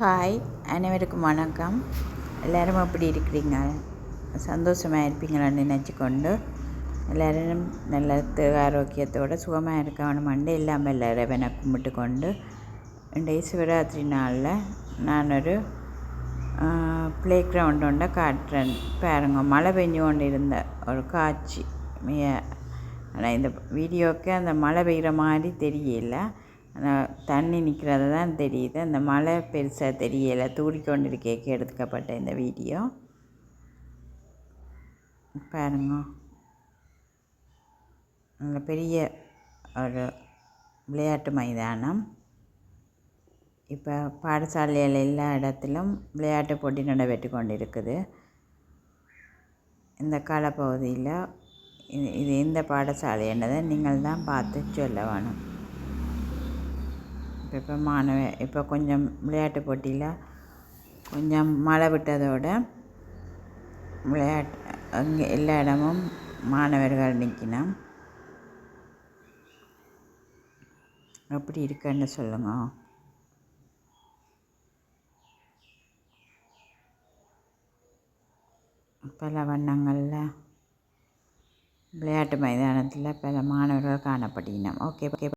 Hi அனைவருக்கும் வணக்கம். எல்லோரும் எப்படி இருக்கிறீங்க? சந்தோஷமாக இருப்பீங்களான்னு நினச்சிக்கொண்டு எல்லோரும் நல்ல ஆரோக்கியத்தோடு ஆரோக்கியத்தோட சுகமாக இருக்கணுமெண்டு எல்லாம் எல்லா இறைவனை கும்பிட்டு கொண்டு இன்றைய சிவராத்திரி நாளில் நான் ஒரு ப்ளே கிரவுண்ட் ஒன்றை காட்டுறேன். பாருங்க மழை பெஞ்சு கொண்டு இருந்த ஒரு காட்சி. ஆனால் இந்த வீடியோக்கு அந்த மழை பெய்கிற மாதிரி தெரியல. ஆனால் தண்ணி நிற்கிறது தான் தெரியுது. அந்த மழை பெருசாக தெரியலை. தூடிக்கொண்டு இருக்கேக்கு எடுத்துக்கப்பட்ட இந்த வீடியோ. பாருங்க. நல்ல பெரிய ஒரு விளையாட்டு மைதானம். இப்போ பாடசாலைகள் எல்லா இடத்திலும் விளையாட்டு போட்டி நடைபெற்று கொண்டு இருக்குது இந்த காலப்பகுதியில் இது இது பாடசாலை என்னதை? நீங்கள் தான் பார்த்து சொல்ல வேணும். இப்போ இப்போ மாணவ இப்போ கொஞ்சம் விளையாட்டு போட்டியில் கொஞ்சம் மழை விட்டதோட விளையாட்டு அங்கே எல்லா இடமும் மாணவர்கள் நிற்கணும் எப்படி இருக்குன்னு சொல்லுங்க. பல வண்ணங்களில் விளையாட்டு மைதானத்தில் பல மாணவர்கள் காணப்படுகின்றன ஓகே ஓகே.